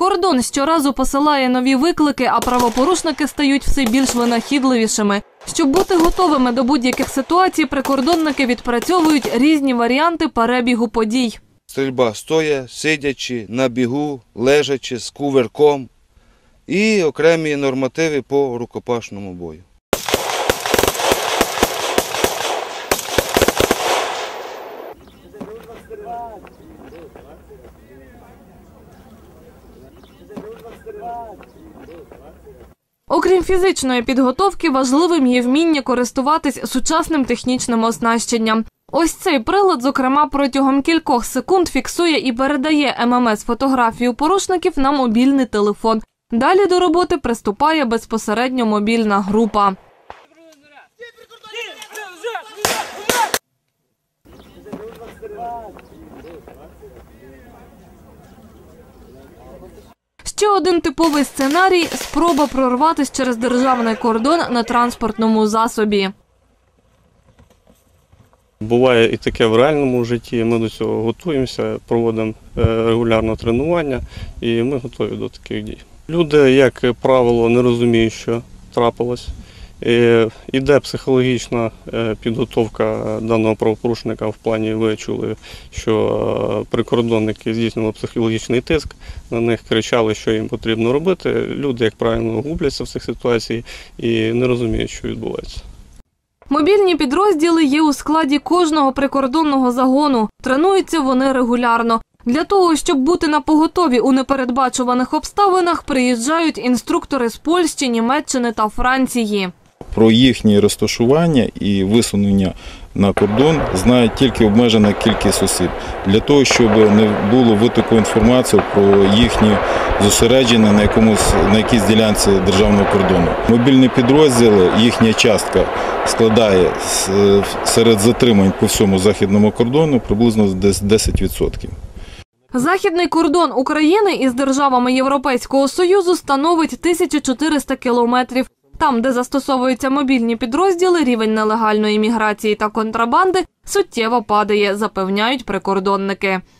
Кордон щоразу посилає нові виклики, а правопорушники стають все більш винахідливішими. Щоб бути готовими до будь-яких ситуацій, прикордонники відпрацьовують різні варіанти перебігу подій. Стрільба стоя, сидячи, на бігу, лежачи, з куверком і окремі нормативи по рукопашному бою. Окрім фізичної підготовки, важливим є вміння користуватись сучасним технічним оснащенням. Ось цей прилад, зокрема, протягом кількох секунд фіксує і передає ММС фотографію порушників на мобільний телефон. Далі до роботи приступає безпосередньо мобільна група. Ще один типовий сценарій спроба прорватися через державний кордон на транспортному засобі. Буває і таке в реальному житті. Ми до цього готуємося, проводимо е, регулярно тренування, і ми готові до таких дій. Люди, як правило, не розуміють, що трапилось. Іде психологічна е, підготовка даного правопорушника в плані ви чули, що е, прикордонники здійснювали психологічний тиск, на них кричали, що їм потрібно робити. Люди, як правильно, губляться в цих ситуаціях і не розуміють, що відбувається. Мобільні підрозділи є у складі кожного прикордонного загону. Тренуються вони регулярно. Для того, щоб бути на поготові у непередбачуваних обставинах, приїжджають інструктори з Польщі, Німеччини та Франції. Про їхнє розташування і висунення на кордон знає тільки обмежена кількість осіб. Для того, щоб не було витоку інформації про їхні зосередження на якомусь на якійсь ділянці державного кордону. Мобільні підрозділи, їхня частка складає серед затримань по всьому західному кордону приблизно десь 10%. Західний кордон України із державами Європейського Союзу становить 1400 кілометрів. Там, де застосовуються мобільні підрозділи, рівень нелегальної міграції та контрабанди суттєво падає, запевняють прикордонники.